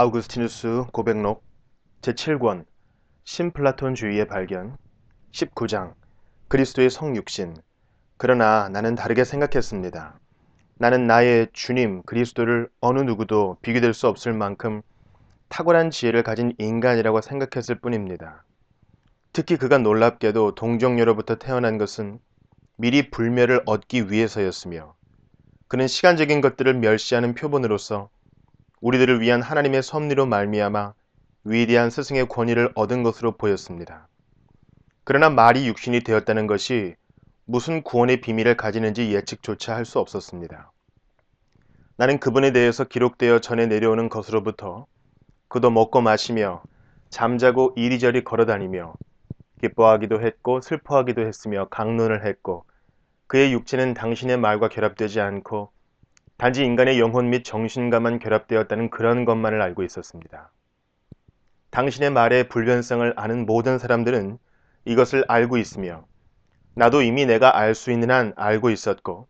아우구스티누스 고백록 제7권 신플라톤주의의 발견 19장 그리스도의 성육신 그러나 나는 다르게 생각했습니다. 나는 나의 주님 그리스도를 어느 누구도 비교될 수 없을 만큼 탁월한 지혜를 가진 인간이라고 생각했을 뿐입니다. 특히 그가 놀랍게도 동정녀로부터 태어난 것은 미리 불멸을 얻기 위해서였으며 그는 시간적인 것들을 멸시하는 표본으로서 우리들을 위한 하나님의 섭리로 말미암아 위대한 스승의 권위를 얻은 것으로 보였습니다. 그러나 말이 육신이 되었다는 것이 무슨 구원의 비밀을 가지는지 예측조차 할 수 없었습니다. 나는 그분에 대해서 기록되어 전해 내려오는 것으로부터 그도 먹고 마시며 잠자고 이리저리 걸어다니며 기뻐하기도 했고 슬퍼하기도 했으며 강론을 했고 그의 육체는 당신의 말과 결합되지 않고 단지 인간의 영혼 및 정신과만 결합되었다는 그런 것만을 알고 있었습니다. 당신의 말의 불변성을 아는 모든 사람들은 이것을 알고 있으며 나도 이미 내가 알 수 있는 한 알고 있었고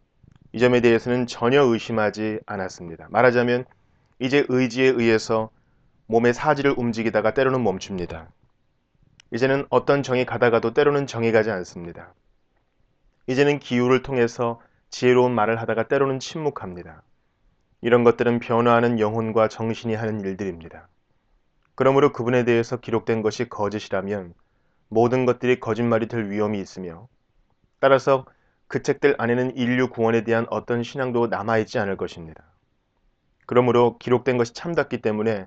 이 점에 대해서는 전혀 의심하지 않았습니다. 말하자면 이제 의지에 의해서 몸의 사지를 움직이다가 때로는 멈춥니다. 이제는 어떤 정이 가다가도 때로는 정이 가지 않습니다. 이제는 기후를 통해서 지혜로운 말을 하다가 때로는 침묵합니다. 이런 것들은 변화하는 영혼과 정신이 하는 일들입니다. 그러므로 그분에 대해서 기록된 것이 거짓이라면 모든 것들이 거짓말이 될 위험이 있으며 따라서 그 책들 안에는 인류 구원에 대한 어떤 신앙도 남아있지 않을 것입니다. 그러므로 기록된 것이 참답기 때문에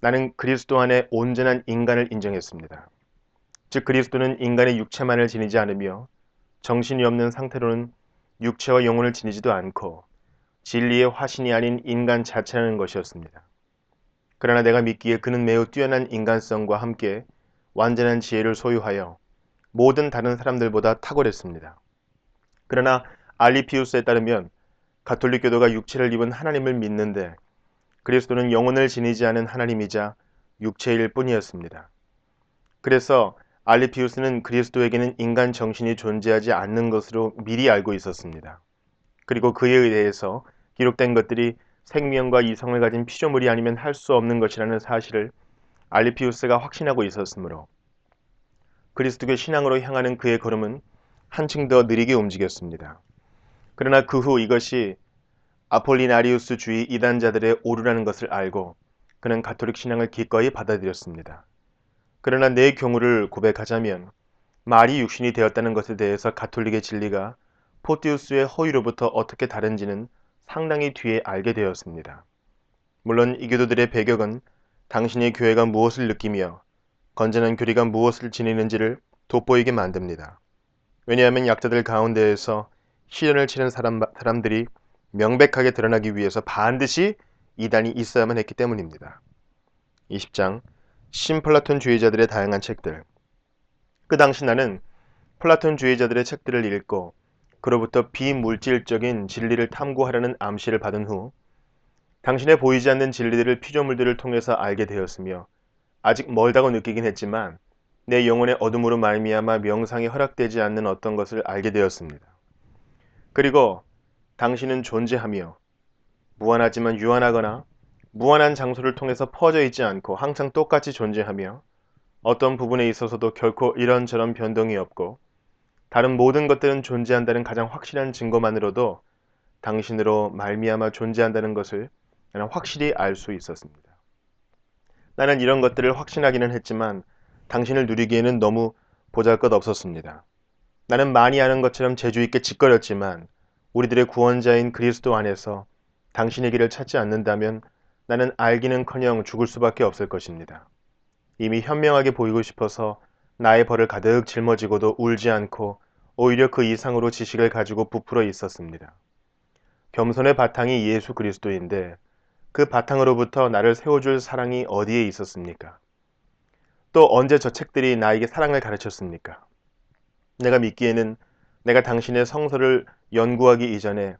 나는 그리스도 안에 온전한 인간을 인정했습니다. 즉 그리스도는 인간의 육체만을 지니지 않으며 정신이 없는 상태로는 육체와 영혼을 지니지도 않고 진리의 화신이 아닌 인간 자체라는 것이었습니다. 그러나 내가 믿기에 그는 매우 뛰어난 인간성과 함께 완전한 지혜를 소유하여 모든 다른 사람들보다 탁월했습니다. 그러나 알리피우스에 따르면 가톨릭교도가 육체를 입은 하나님을 믿는데 그리스도는 영혼을 지니지 않은 하나님이자 육체일 뿐이었습니다. 그래서 알리피우스는 그리스도에게는 인간 정신이 존재하지 않는 것으로 미리 알고 있었습니다. 그리고 그에 대해서 기록된 것들이 생명과 이성을 가진 피조물이 아니면 할 수 없는 것이라는 사실을 알리피우스가 확신하고 있었으므로 그리스도교 신앙으로 향하는 그의 걸음은 한층 더 느리게 움직였습니다. 그러나 그 후 이것이 아폴리나리우스 주의 이단자들의 오류라는 것을 알고 그는 가톨릭 신앙을 기꺼이 받아들였습니다. 그러나 내 경우를 고백하자면 말이 육신이 되었다는 것에 대해서 가톨릭의 진리가 포티우스의 허위로부터 어떻게 다른지는 상당히 뒤에 알게 되었습니다. 물론 이 교도들의 배격은 당신의 교회가 무엇을 느끼며 건전한 교리가 무엇을 지니는지를 돋보이게 만듭니다. 왜냐하면 약자들 가운데에서 시련을 치는 사람, 사람들이 명백하게 드러나기 위해서 반드시 이단이 있어야만 했기 때문입니다. 20장 신플라톤주의자들의 다양한 책들. 그 당시 나는 플라톤주의자들의 책들을 읽고 그로부터 비물질적인 진리를 탐구하려는 암시를 받은 후 당신의 보이지 않는 진리들을 피조물들을 통해서 알게 되었으며 아직 멀다고 느끼긴 했지만 내 영혼의 어둠으로 말미암아 명상이 허락되지 않는 어떤 것을 알게 되었습니다. 그리고 당신은 존재하며 무한하지만 유한하거나 무한한 장소를 통해서 퍼져 있지 않고 항상 똑같이 존재하며 어떤 부분에 있어서도 결코 이런저런 변동이 없고 다른 모든 것들은 존재한다는 가장 확실한 증거만으로도 당신으로 말미암아 존재한다는 것을 나는 확실히 알 수 있었습니다. 나는 이런 것들을 확신하기는 했지만 당신을 누리기에는 너무 보잘것 없었습니다. 나는 많이 아는 것처럼 재주있게 짓거렸지만 우리들의 구원자인 그리스도 안에서 당신의 길을 찾지 않는다면 나는 알기는커녕 죽을 수밖에 없을 것입니다. 이미 현명하게 보이고 싶어서 나의 벌을 가득 짊어지고도 울지 않고 오히려 그 이상으로 지식을 가지고 부풀어 있었습니다. 겸손의 바탕이 예수 그리스도인데 그 바탕으로부터 나를 세워줄 사랑이 어디에 있었습니까? 또 언제 저 책들이 나에게 사랑을 가르쳤습니까? 내가 믿기에는 내가 당신의 성서를 연구하기 이전에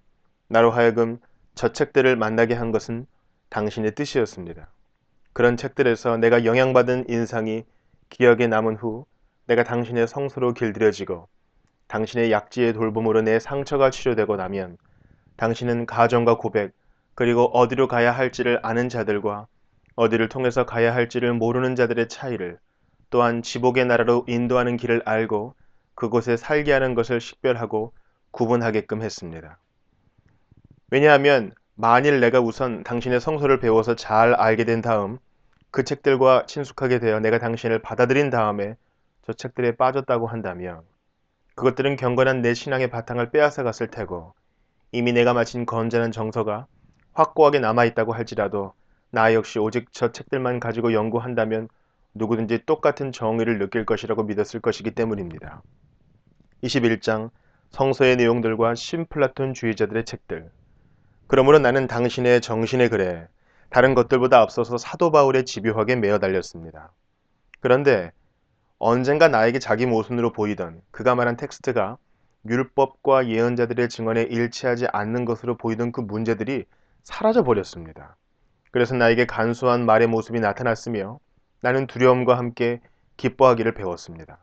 나로 하여금 저 책들을 만나게 한 것은 당신의 뜻이었습니다. 그런 책들에서 내가 영향받은 인상이 기억에 남은 후 내가 당신의 성소로 길들여지고 당신의 약지의 돌봄으로 내 상처가 치료되고 나면 당신은 가정과 고백 그리고 어디로 가야 할지를 아는 자들과 어디를 통해서 가야 할지를 모르는 자들의 차이를 또한 지복의 나라로 인도하는 길을 알고 그곳에 살게 하는 것을 식별하고 구분하게끔 했습니다. 왜냐하면 만일 내가 우선 당신의 성서를 배워서 잘 알게 된 다음 그 책들과 친숙하게 되어 내가 당신을 받아들인 다음에 저 책들에 빠졌다고 한다면 그것들은 경건한 내 신앙의 바탕을 빼앗아 갔을 테고 이미 내가 마친 건전한 정서가 확고하게 남아있다고 할지라도 나 역시 오직 저 책들만 가지고 연구한다면 누구든지 똑같은 정의를 느낄 것이라고 믿었을 것이기 때문입니다. 21장 성서의 내용들과 신플라톤 주의자들의 책들 그러므로 나는 당신의 정신의 글에 다른 것들보다 앞서서 사도 바울의 집요하게 매어 달렸습니다. 그런데 언젠가 나에게 자기 모순으로 보이던 그가 말한 텍스트가 율법과 예언자들의 증언에 일치하지 않는 것으로 보이던 그 문제들이 사라져 버렸습니다. 그래서 나에게 간소한 말의 모습이 나타났으며 나는 두려움과 함께 기뻐하기를 배웠습니다.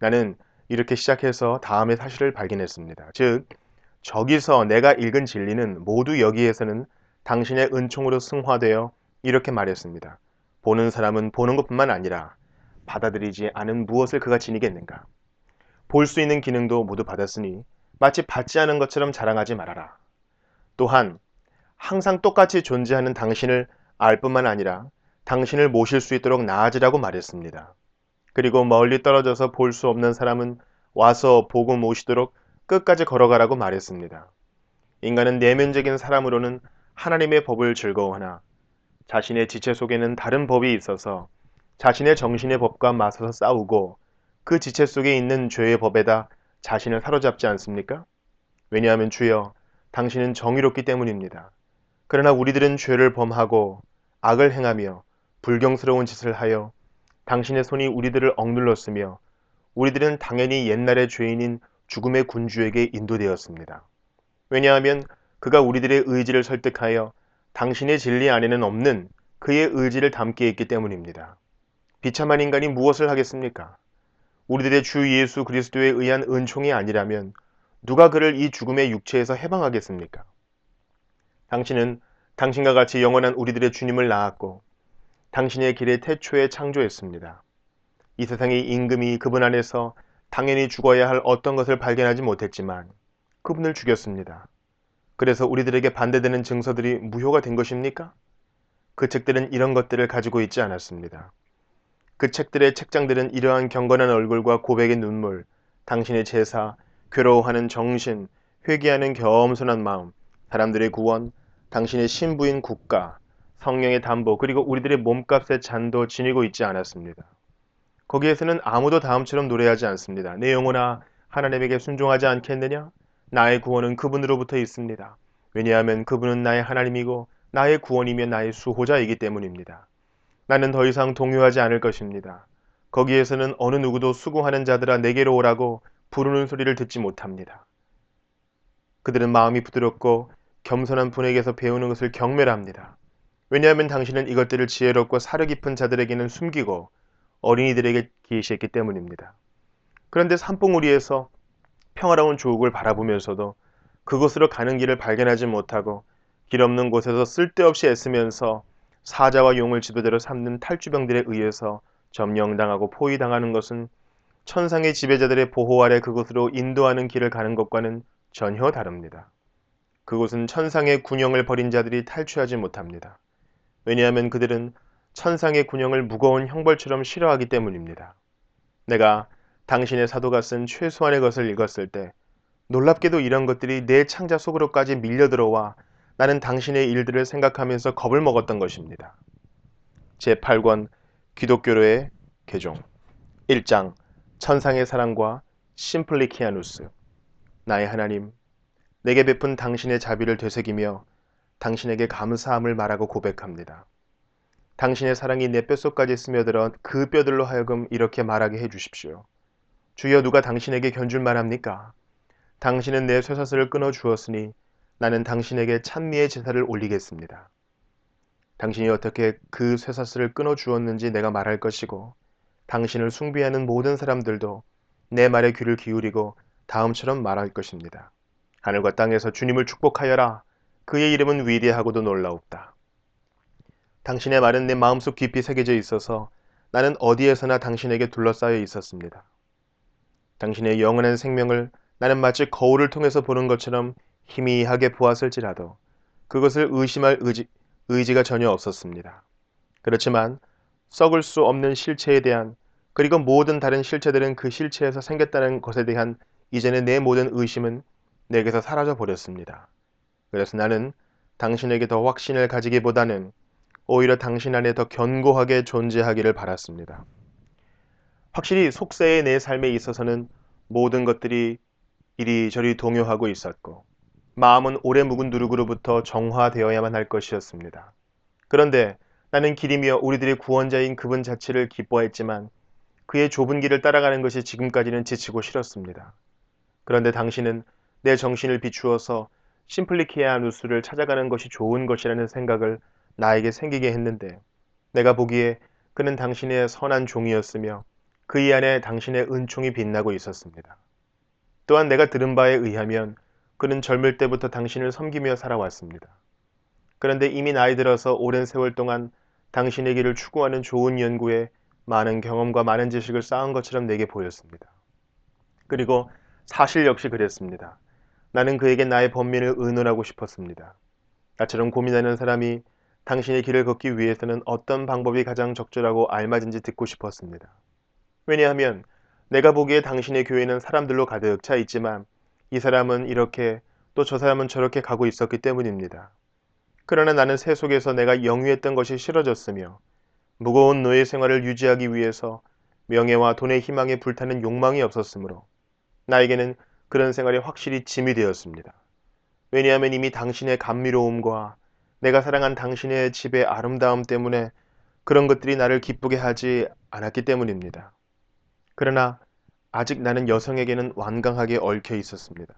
나는 이렇게 시작해서 다음의 사실을 발견했습니다. 즉, 저기서 내가 읽은 진리는 모두 여기에서는 당신의 은총으로 승화되어 이렇게 말했습니다. 보는 사람은 보는 것뿐만 아니라 받아들이지 않은 무엇을 그가 지니겠는가? 볼 수 있는 기능도 모두 받았으니 마치 받지 않은 것처럼 자랑하지 말아라. 또한 항상 똑같이 존재하는 당신을 알 뿐만 아니라 당신을 모실 수 있도록 나아지라고 말했습니다. 그리고 멀리 떨어져서 볼 수 없는 사람은 와서 보고 모시도록 끝까지 걸어가라고 말했습니다. 인간은 내면적인 사람으로는 하나님의 법을 즐거워하나 자신의 지체 속에는 다른 법이 있어서 자신의 정신의 법과 맞서서 싸우고 그 지체 속에 있는 죄의 법에다 자신을 사로잡지 않습니까? 왜냐하면 주여 당신은 정의롭기 때문입니다. 그러나 우리들은 죄를 범하고 악을 행하며 불경스러운 짓을 하여 당신의 손이 우리들을 억눌렀으며 우리들은 당연히 옛날의 죄인인 죽음의 군주에게 인도되었습니다. 왜냐하면 그가 우리들의 의지를 설득하여 당신의 진리 안에는 없는 그의 의지를 담게 했기 때문입니다. 비참한 인간이 무엇을 하겠습니까? 우리들의 주 예수 그리스도에 의한 은총이 아니라면 누가 그를 이 죽음의 육체에서 해방하겠습니까? 당신은 당신과 같이 영원한 우리들의 주님을 낳았고 당신의 길에 태초에 창조했습니다. 이 세상의 임금이 그분 안에서 당연히 죽어야 할 어떤 것을 발견하지 못했지만 그분을 죽였습니다. 그래서 우리들에게 반대되는 증서들이 무효가 된 것입니까? 그 책들은 이런 것들을 가지고 있지 않았습니다. 그 책들의 책장들은 이러한 경건한 얼굴과 고백의 눈물, 당신의 제사, 괴로워하는 정신, 회개하는 겸손한 마음, 사람들의 구원, 당신의 신부인 국가, 성령의 담보, 그리고 우리들의 몸값의 잔도 지니고 있지 않았습니다. 거기에서는 아무도 다음처럼 노래하지 않습니다. 내 영혼아, 하나님에게 순종하지 않겠느냐? 나의 구원은 그분으로부터 있습니다. 왜냐하면 그분은 나의 하나님이고 나의 구원이며 나의 수호자이기 때문입니다. 나는 더 이상 동요하지 않을 것입니다. 거기에서는 어느 누구도 수고하는 자들아 내게로 오라고 부르는 소리를 듣지 못합니다. 그들은 마음이 부드럽고 겸손한 분에게서 배우는 것을 경멸합니다. 왜냐하면 당신은 이것들을 지혜롭고 사려 깊은 자들에게는 숨기고 어린이들에게 계시했기 때문입니다. 그런데 산봉우리에서 평화로운 조국을 바라보면서도 그곳으로 가는 길을 발견하지 못하고 길 없는 곳에서 쓸데없이 애쓰면서 사자와 용을 지도자로 삼는 탈주병들에 의해서 점령당하고 포위당하는 것은 천상의 지배자들의 보호 아래 그곳으로 인도하는 길을 가는 것과는 전혀 다릅니다. 그곳은 천상의 군영을 벌인 자들이 탈취하지 못합니다. 왜냐하면 그들은 천상의 군영을 무거운 형벌처럼 싫어하기 때문입니다. 내가 당신의 사도가 쓴 최소한의 것을 읽었을 때 놀랍게도 이런 것들이 내 창자 속으로까지 밀려들어와 나는 당신의 일들을 생각하면서 겁을 먹었던 것입니다. 제8권 기독교로의 개종 1장 천상의 사랑과 심플리키아누스 나의 하나님 내게 베푼 당신의 자비를 되새기며 당신에게 감사함을 말하고 고백합니다. 당신의 사랑이 내 뼛속까지 스며들어 그 뼈들로 하여금 이렇게 말하게 해 주십시오. 주여 누가 당신에게 견줄 만 합니까? 당신은 내 쇠사슬을 끊어 주었으니 나는 당신에게 찬미의 제사를 올리겠습니다. 당신이 어떻게 그 쇠사슬을 끊어 주었는지 내가 말할 것이고 당신을 숭배하는 모든 사람들도 내 말에 귀를 기울이고 다음처럼 말할 것입니다. 하늘과 땅에서 주님을 축복하여라. 그의 이름은 위대하고도 놀라옵다. 당신의 말은 내 마음속 깊이 새겨져 있어서 나는 어디에서나 당신에게 둘러싸여 있었습니다. 당신의 영원한 생명을 나는 마치 거울을 통해서 보는 것처럼 희미하게 보았을지라도 그것을 의심할 의지, 의지가 전혀 없었습니다. 그렇지만 썩을 수 없는 실체에 대한 그리고 모든 다른 실체들은 그 실체에서 생겼다는 것에 대한 이제는 내 모든 의심은 내게서 사라져 버렸습니다. 그래서 나는 당신에게 더 확신을 가지기보다는 오히려 당신 안에 더 견고하게 존재하기를 바랐습니다. 확실히 속세의 내 삶에 있어서는 모든 것들이 이리저리 동요하고 있었고 마음은 오래 묵은 누룩으로부터 정화되어야만 할 것이었습니다. 그런데 나는 길이며 우리들의 구원자인 그분 자체를 기뻐했지만 그의 좁은 길을 따라가는 것이 지금까지는 지치고 싫었습니다. 그런데 당신은 내 정신을 비추어서 심플리키아누스를 찾아가는 것이 좋은 것이라는 생각을 나에게 생기게 했는데 내가 보기에 그는 당신의 선한 종이었으며 그이 안에 당신의 은총이 빛나고 있었습니다. 또한 내가 들은 바에 의하면 그는 젊을 때부터 당신을 섬기며 살아왔습니다. 그런데 이미 나이 들어서 오랜 세월 동안 당신의 길을 추구하는 좋은 연구에 많은 경험과 많은 지식을 쌓은 것처럼 내게 보였습니다. 그리고 사실 역시 그랬습니다. 나는 그에게 나의 번민을 의논하고 싶었습니다. 나처럼 고민하는 사람이 당신의 길을 걷기 위해서는 어떤 방법이 가장 적절하고 알맞은지 듣고 싶었습니다. 왜냐하면 내가 보기에 당신의 교회는 사람들로 가득 차 있지만 이 사람은 이렇게 또 저 사람은 저렇게 가고 있었기 때문입니다. 그러나 나는 새 속에서 내가 영위했던 것이 싫어졌으며 무거운 노예 생활을 유지하기 위해서 명예와 돈의 희망에 불타는 욕망이 없었으므로 나에게는 그런 생활이 확실히 짐이 되었습니다. 왜냐하면 이미 당신의 감미로움과 내가 사랑한 당신의 집의 아름다움 때문에 그런 것들이 나를 기쁘게 하지 않았기 때문입니다. 그러나 아직 나는 여성에게는 완강하게 얽혀 있었습니다.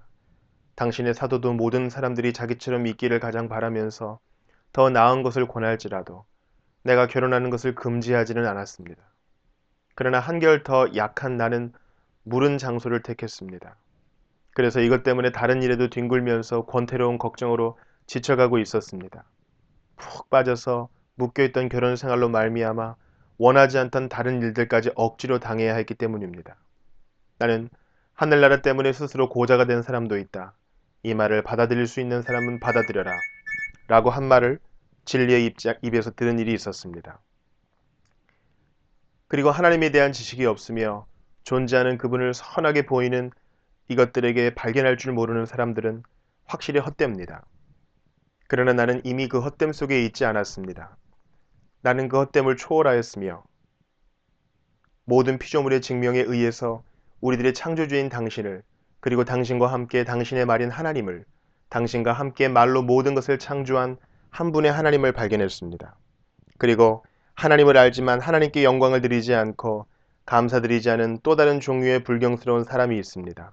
당신의 사도도 모든 사람들이 자기처럼 있기를 가장 바라면서 더 나은 것을 권할지라도 내가 결혼하는 것을 금지하지는 않았습니다. 그러나 한결 더 약한 나는 무른 장소를 택했습니다. 그래서 이것 때문에 다른 일에도 뒹굴면서 권태로운 걱정으로 지쳐가고 있었습니다. 푹 빠져서 묶여있던 결혼 생활로 말미암아 원하지 않던 다른 일들까지 억지로 당해야 했기 때문입니다. 나는 하늘나라 때문에 스스로 고자가 된 사람도 있다. 이 말을 받아들일 수 있는 사람은 받아들여라. 라고 한 말을 진리의 입장, 입에서 들은 일이 있었습니다. 그리고 하나님에 대한 지식이 없으며 존재하는 그분을 선하게 보이는 이것들에게 발견할 줄 모르는 사람들은 확실히 헛됩니다. 그러나 나는 이미 그 헛됨 속에 있지 않았습니다. 나는 그 헛됨을 초월하였으며 모든 피조물의 증명에 의해서 우리들의 창조주인 당신을 그리고 당신과 함께 당신의 말인 하나님을 당신과 함께 말로 모든 것을 창조한 한 분의 하나님을 발견했습니다. 그리고 하나님을 알지만 하나님께 영광을 드리지 않고 감사드리지 않은 또 다른 종류의 불경스러운 사람이 있습니다.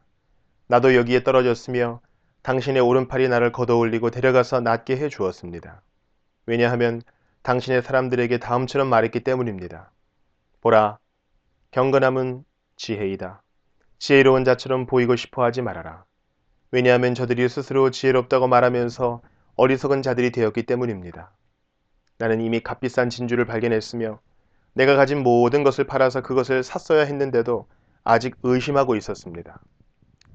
나도 여기에 떨어졌으며 당신의 오른팔이 나를 걷어올리고 데려가서 낫게 해 주었습니다. 왜냐하면 당신의 사람들에게 다음처럼 말했기 때문입니다. 보라, 경건함은 지혜이다. 지혜로운 자처럼 보이고 싶어 하지 말아라. 왜냐하면 저들이 스스로 지혜롭다고 말하면서 어리석은 자들이 되었기 때문입니다. 나는 이미 값비싼 진주를 발견했으며 내가 가진 모든 것을 팔아서 그것을 샀어야 했는데도 아직 의심하고 있었습니다.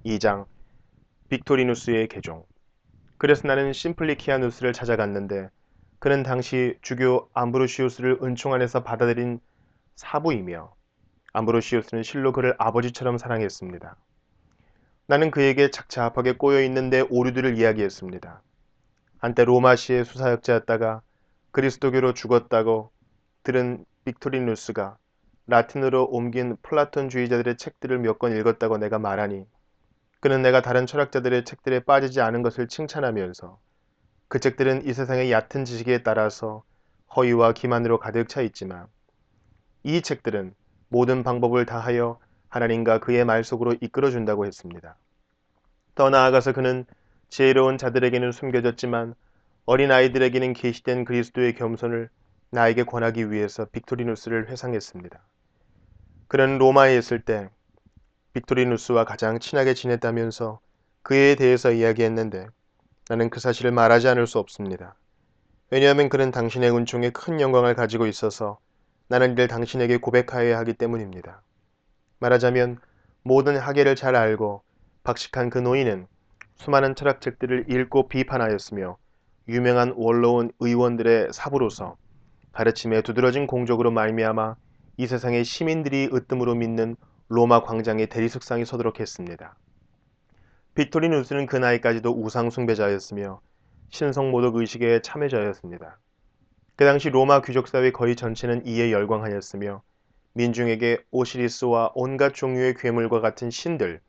2장 빅토리누스의 개종 그래서 나는 심플리키아누스를 찾아갔는데 그는 당시 주교 암브로시우스를 은총 안에서 받아들인 사부이며 암브로시우스는 실로 그를 아버지처럼 사랑했습니다. 나는 그에게 착잡하게 꼬여있는 데 오류들을 이야기했습니다. 한때 로마시의 수사역자였다가 그리스도교로 죽었다고 들은 빅토리누스가 라틴으로 옮긴 플라톤주의자들의 책들을 몇 권 읽었다고 내가 말하니 그는 내가 다른 철학자들의 책들에 빠지지 않은 것을 칭찬하면서 그 책들은 이 세상의 얕은 지식에 따라서 허위와 기만으로 가득 차 있지만 이 책들은 모든 방법을 다하여 하나님과 그의 말 속으로 이끌어 준다고 했습니다. 더 나아가서 그는 지혜로운 자들에게는 숨겨졌지만 어린 아이들에게는 계시된 그리스도의 겸손을 나에게 권하기 위해서 빅토리누스를 회상했습니다. 그는 로마에 있을 때 빅토리누스와 가장 친하게 지냈다면서 그에 대해서 이야기했는데 나는 그 사실을 말하지 않을 수 없습니다. 왜냐하면 그는 당신의 은총에 큰 영광을 가지고 있어서 나는 이를 당신에게 고백하여야 하기 때문입니다. 말하자면 모든 학예를 잘 알고 박식한 그 노인은 수많은 철학책들을 읽고 비판하였으며 유명한 원로원 의원들의 사부로서 가르침에 두드러진 공적으로 말미암아 이 세상의 시민들이 으뜸으로 믿는 로마 광장의 대리석상에 서도록 했습니다. 빅토리누스는 그 나이까지도 우상 숭배자였으며 신성 모독 의식에 참여자였습니다. 그 당시 로마 귀족 사회 거의 전체는 이에 열광하였으며 민중에게 오시리스와 온갖 종류의 괴물과 같은 신들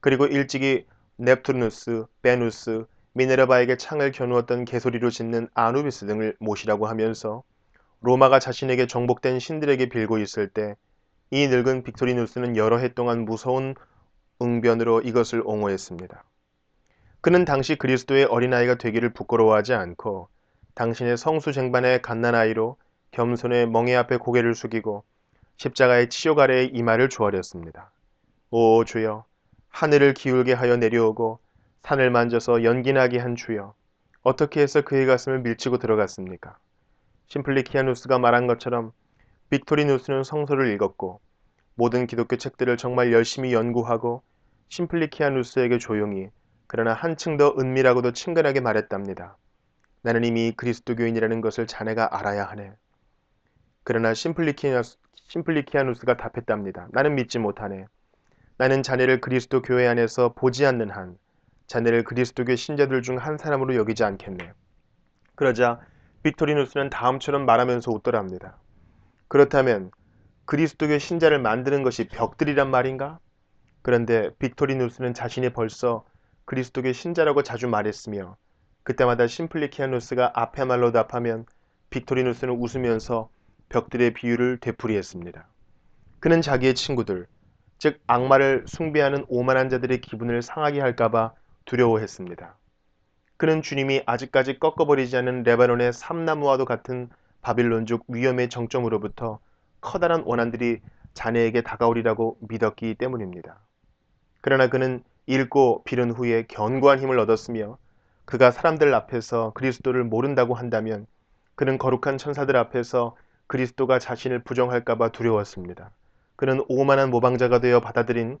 그리고 일찍이 넵투누스, 베누스, 미네르바에게 창을 겨누었던 개소리로 짓는 아누비스 등을 모시라고 하면서 로마가 자신에게 정복된 신들에게 빌고 있을 때 이 늙은 빅토리누스는 여러 해 동안 무서운 응변으로 이것을 옹호했습니다. 그는 당시 그리스도의 어린아이가 되기를 부끄러워하지 않고 당신의 성수쟁반의 갓난아이로 겸손의 멍에 앞에 고개를 숙이고 십자가의 치욕 아래에 이마를 주어렸습니다. 오 주여 하늘을 기울게 하여 내려오고 산을 만져서 연기나게 한 주여 어떻게 해서 그의 가슴을 밀치고 들어갔습니까? 심플리키아누스가 말한 것처럼 빅토리누스는 성서를 읽었고 모든 기독교 책들을 정말 열심히 연구하고 심플리키아누스에게 조용히 그러나 한층 더 은밀하고도 친근하게 말했답니다. 나는 이미 그리스도교인이라는 것을 자네가 알아야 하네. 그러나 심플리키아누스가 답했답니다. 나는 믿지 못하네. 나는 자네를 그리스도 교회 안에서 보지 않는 한 자네를 그리스도교 신자들 중 한 사람으로 여기지 않겠네. 그러자 빅토리누스는 다음처럼 말하면서 웃더랍니다. 그렇다면 그리스도교 신자를 만드는 것이 벽들이란 말인가? 그런데 빅토리누스는 자신이 벌써 그리스도교 신자라고 자주 말했으며 그때마다 심플리키아누스가 앞에 말로 답하면 빅토리누스는 웃으면서 벽들의 비유를 되풀이했습니다. 그는 자기의 친구들, 즉 악마를 숭배하는 오만한 자들의 기분을 상하게 할까봐 두려워했습니다. 그는 주님이 아직까지 꺾어버리지 않은 레바논의 삼나무와도 같은 바빌론족 위험의 정점으로부터 커다란 원한들이 자네에게 다가오리라고 믿었기 때문입니다. 그러나 그는 읽고 빌은 후에 견고한 힘을 얻었으며 그가 사람들 앞에서 그리스도를 모른다고 한다면 그는 거룩한 천사들 앞에서 그리스도가 자신을 부정할까봐 두려웠습니다. 그는 오만한 모방자가 되어 받아들인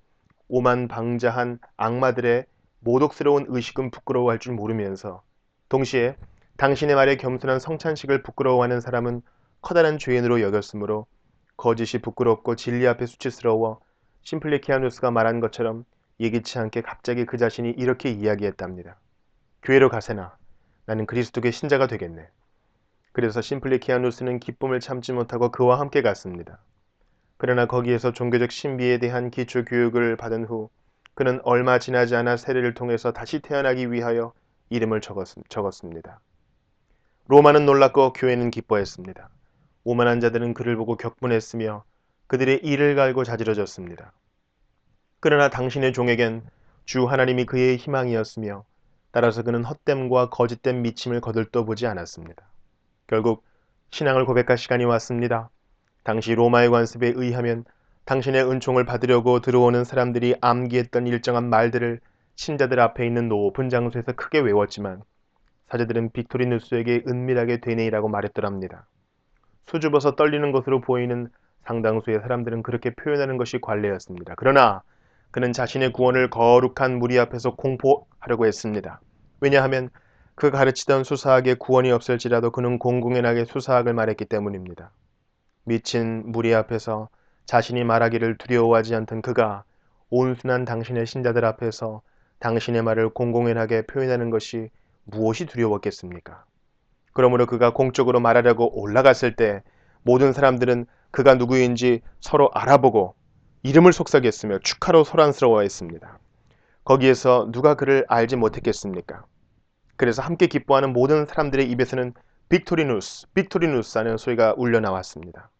오만 방자한 악마들의 모독스러운 의식은 부끄러워할 줄 모르면서 동시에 당신의 말에 겸손한 성찬식을 부끄러워하는 사람은 커다란 죄인으로 여겼으므로 거짓이 부끄럽고 진리 앞에 수치스러워 심플리키아누스가 말한 것처럼 예기치 않게 갑자기 그 자신이 이렇게 이야기했답니다. 교회로 가세나 나는 그리스도의 신자가 되겠네. 그래서 심플리키아누스는 기쁨을 참지 못하고 그와 함께 갔습니다. 그러나 거기에서 종교적 신비에 대한 기초 교육을 받은 후 그는 얼마 지나지 않아 세례를 통해서 다시 태어나기 위하여 이름을 적었, 적었습니다. 로마는 놀랐고 교회는 기뻐했습니다. 오만한 자들은 그를 보고 격분했으며 그들의 이를 갈고 자지러졌습니다. 그러나 당신의 종에겐 주 하나님이 그의 희망이었으며 따라서 그는 헛됨과 거짓된 미침을 거들떠보지 않았습니다. 결국 신앙을 고백할 시간이 왔습니다. 당시 로마의 관습에 의하면 당신의 은총을 받으려고 들어오는 사람들이 암기했던 일정한 말들을 신자들 앞에 있는 높은 장소에서 크게 외웠지만 사제들은 빅토리누스에게 은밀하게 되뇌이라고 말했더랍니다. 수줍어서 떨리는 것으로 보이는 상당수의 사람들은 그렇게 표현하는 것이 관례였습니다. 그러나 그는 자신의 구원을 거룩한 무리 앞에서 공포하려고 했습니다. 왜냐하면 그 가르치던 수사학의 구원이 없을지라도 그는 공공연하게 수사학을 말했기 때문입니다. 미친 무리 앞에서 자신이 말하기를 두려워하지 않던 그가 온순한 당신의 신자들 앞에서 당신의 말을 공공연하게 표현하는 것이 무엇이 두려웠겠습니까? 그러므로 그가 공적으로 말하려고 올라갔을 때 모든 사람들은 그가 누구인지 서로 알아보고 이름을 속삭였으며 축하로 소란스러워했습니다. 거기에서 누가 그를 알지 못했겠습니까? 그래서 함께 기뻐하는 모든 사람들의 입에서는 빅토리누스, 빅토리누스 하는 소리가 울려 나왔습니다.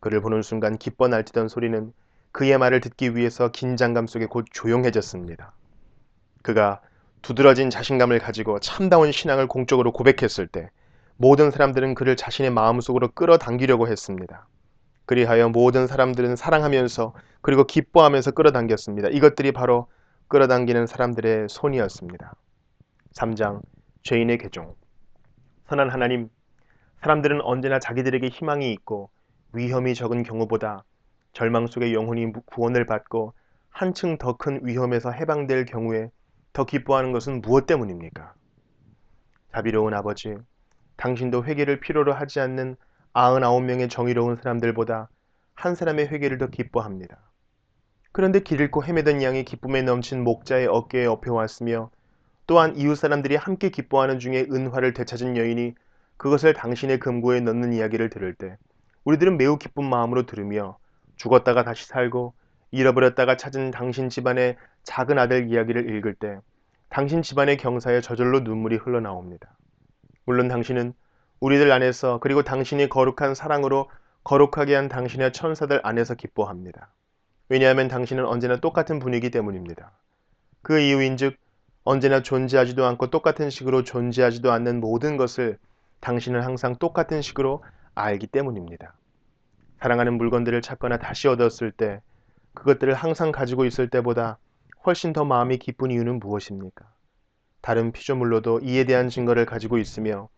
그를 보는 순간 기뻐 날뛰던 소리는 그의 말을 듣기 위해서 긴장감 속에 곧 조용해졌습니다. 그가 두드러진 자신감을 가지고 참다운 신앙을 공적으로 고백했을 때 모든 사람들은 그를 자신의 마음속으로 끌어당기려고 했습니다. 그리하여 모든 사람들은 사랑하면서 그리고 기뻐하면서 끌어당겼습니다. 이것들이 바로 끌어당기는 사람들의 손이었습니다. 3장 죄인의 개종 선한 하나님 사람들은 언제나 자기들에게 희망이 있고 위험이 적은 경우보다 절망 속에 영혼이 구원을 받고 한층 더 큰 위험에서 해방될 경우에 더 기뻐하는 것은 무엇 때문입니까? 자비로운 아버지, 당신도 회개를 필요로 하지 않는 99명의 정의로운 사람들보다 한 사람의 회개를 더 기뻐합니다. 그런데 길 잃고 헤매던 양이 기쁨에 넘친 목자의 어깨에 업혀왔으며 또한 이웃 사람들이 함께 기뻐하는 중에 은화를 되찾은 여인이 그것을 당신의 금고에 넣는 이야기를 들을 때 우리들은 매우 기쁜 마음으로 들으며 죽었다가 다시 살고 잃어버렸다가 찾은 당신 집안의 작은 아들 이야기를 읽을 때 당신 집안의 경사에 저절로 눈물이 흘러나옵니다. 물론 당신은 우리들 안에서 그리고 당신이 거룩한 사랑으로 거룩하게 한 당신의 천사들 안에서 기뻐합니다. 왜냐하면 당신은 언제나 똑같은 분이기 때문입니다. 그 이유인즉 언제나 존재하지도 않고 똑같은 식으로 존재하지도 않는 모든 것을 당신은 항상 똑같은 식으로 알기 때문입니다. 사랑하는 물건들을 찾거나 다시 얻었을 때 그것들을 항상 가지고 있을 때보다 훨씬 더 마음이 기쁜 이유는 무엇입니까? 다른 피조물로도 이에 대한 증거를 가지고 있으며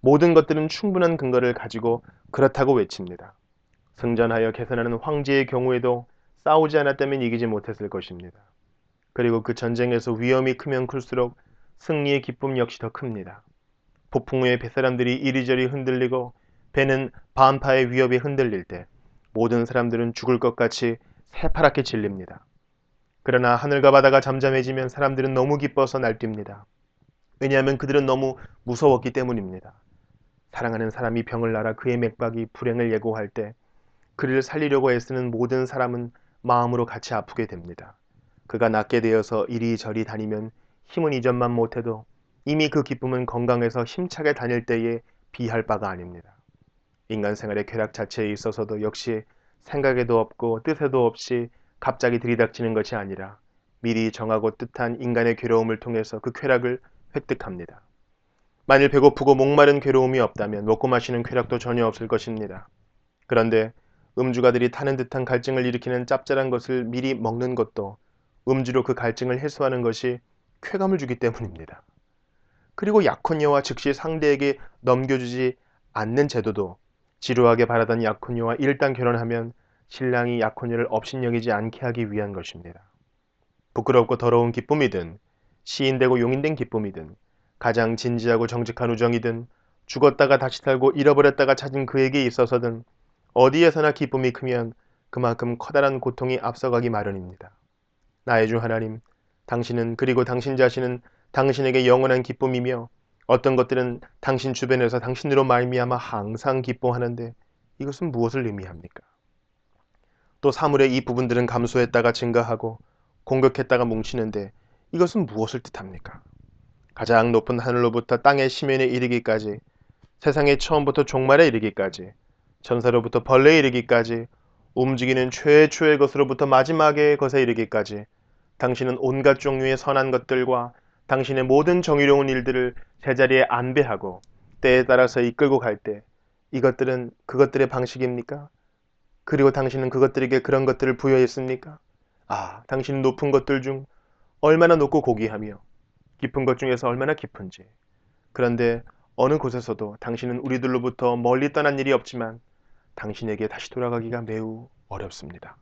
모든 것들은 충분한 근거를 가지고 그렇다고 외칩니다. 승전하여 개선하는 황제의 경우에도 싸우지 않았다면 이기지 못했을 것입니다. 그리고 그 전쟁에서 위험이 크면 클수록 승리의 기쁨 역시 더 큽니다. 폭풍 후에 배사람들이 이리저리 흔들리고 배는 반파의 위협에 흔들릴 때 모든 사람들은 죽을 것 같이 새파랗게 질립니다. 그러나 하늘과 바다가 잠잠해지면 사람들은 너무 기뻐서 날뜁니다. 왜냐하면 그들은 너무 무서웠기 때문입니다. 사랑하는 사람이 병을 날아 그의 맥박이 불행을 예고할 때 그를 살리려고 애쓰는 모든 사람은 마음으로 같이 아프게 됩니다. 그가 낫게 되어서 이리저리 다니면 힘은 이전만 못해도 이미 그 기쁨은 건강해서 힘차게 다닐 때에 비할 바가 아닙니다. 인간 생활의 쾌락 자체에 있어서도 역시 생각에도 없고 뜻에도 없이 갑자기 들이닥치는 것이 아니라 미리 정하고 뜻한 인간의 괴로움을 통해서 그 쾌락을 획득합니다. 만일 배고프고 목마른 괴로움이 없다면 먹고 마시는 쾌락도 전혀 없을 것입니다. 그런데 음주가들이 타는 듯한 갈증을 일으키는 짭짤한 것을 미리 먹는 것도 음주로 그 갈증을 해소하는 것이 쾌감을 주기 때문입니다. 그리고 약혼녀와 즉시 상대에게 넘겨주지 않는 제도도 지루하게 바라던 약혼녀와 일단 결혼하면 신랑이 약혼녀를 업신여기지 않게 하기 위한 것입니다. 부끄럽고 더러운 기쁨이든 시인되고 용인된 기쁨이든 가장 진지하고 정직한 우정이든 죽었다가 다시 살고 잃어버렸다가 찾은 그에게 있어서든 어디에서나 기쁨이 크면 그만큼 커다란 고통이 앞서가기 마련입니다. 나의 주 하나님, 당신은 그리고 당신 자신은 당신에게 영원한 기쁨이며 어떤 것들은 당신 주변에서 당신으로 말미암아 항상 기뻐하는데 이것은 무엇을 의미합니까? 또 사물의 이 부분들은 감소했다가 증가하고 공격했다가 뭉치는데 이것은 무엇을 뜻합니까? 가장 높은 하늘로부터 땅의 심연에 이르기까지 세상의 처음부터 종말에 이르기까지 전사로부터 벌레에 이르기까지 움직이는 최초의 것으로부터 마지막의 것에 이르기까지 당신은 온갖 종류의 선한 것들과 당신의 모든 정의로운 일들을 제자리에 안배하고 때에 따라서 이끌고 갈 때 이것들은 그것들의 방식입니까? 그리고 당신은 그것들에게 그런 것들을 부여했습니까? 아, 당신은 높은 것들 중 얼마나 높고 고귀하며 깊은 것 중에서 얼마나 깊은지. 그런데 어느 곳에서도 당신은 우리들로부터 멀리 떠난 일이 없지만 당신에게 다시 돌아가기가 매우 어렵습니다.